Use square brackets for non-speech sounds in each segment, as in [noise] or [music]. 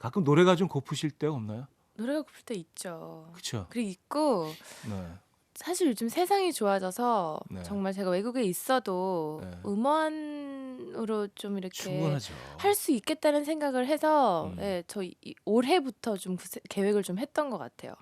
가끔 노래가 좀 고프실 때 없나요? 노래가 고플 때 있죠. 그렇죠. 그리고 있고 네. 사실 요즘 세상이 좋아져서 네. 정말 제가 외국에 있어도 네. 음원으로 좀 이렇게 충분하죠. 할 수 있겠다는 생각을 해서 음. 예, 저 이- 올해부터 좀 그 세- 계획을 좀 했던 것 같아요.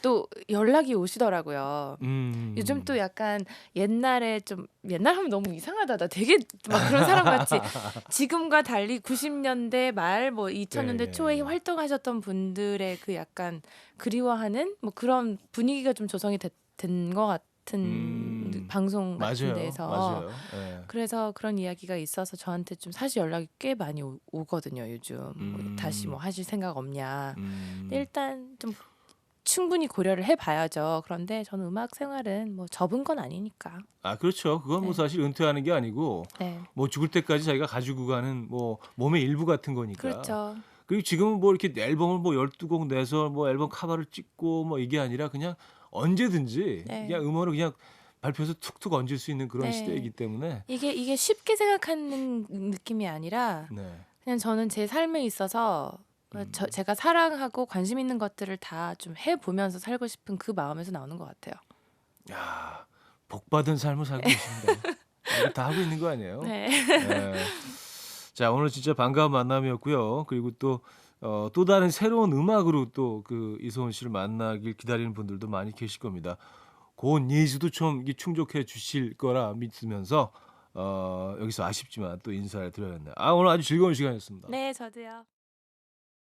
또 연락이 오시더라고요. 음. 요즘 또 약간 옛날에 좀 옛날 하면 너무 이상하다. 나 되게 막 그런 사람 같이 [laughs] 지금과 달리 90년대 말 뭐 2000년대 예, 예, 초에 예. 활동하셨던 분들의 그 약간 그리워하는 뭐 그런 분위기가 좀 조성이 된것 같은 음. 방송 같은 맞아요. 데서 맞아요. 예. 그래서 그런 이야기가 있어서 저한테 좀 사실 연락이 꽤 많이 오, 오거든요 요즘 뭐 음. 다시 뭐 하실 생각 없냐 음. 일단 좀 충분히 고려를 해봐야죠 그런데 저는 음악 생활은 뭐 접은 건 아니니까 아 그렇죠. 그건 뭐 네. 사실 은퇴하는 게 아니고 네 뭐 죽을 때까지 자기가 가지고 가는 뭐 몸의 일부 같은 거니까. 그렇죠 그리고 지금은 뭐 이렇게 앨범을 뭐 12곡 내서 뭐 앨범 카바를 찍고 뭐 이게 아니라 그냥 언제든지 네. 그냥 음원을 그냥 발표해서 툭툭 얹을 수 있는 그런 네. 시대이기 때문에 이게 이게 쉽게 생각하는 느낌이 아니라 네. 그냥 저는 제 삶에 있어서 어, 음. 저, 제가 사랑하고 관심 있는 것들을 다 좀 해보면서 살고 싶은 그 마음에서 나오는 것 같아요. 야, 복 받은 삶을 살고 계십니다. 이거 다 하고 있는 거 아니에요? 네. 네. 자, 오늘 진짜 반가운 만남이었고요. 그리고 또 어, 또 다른 새로운 음악으로 또 그 이소은 씨를 만나길 기다리는 분들도 많이 계실 겁니다. 그 니즈도 좀 충족해 주실 거라 믿으면서 어, 여기서 아쉽지만 또 인사를 드려야겠네요. 아, 오늘 아주 즐거운 시간이었습니다. 네, 저도요.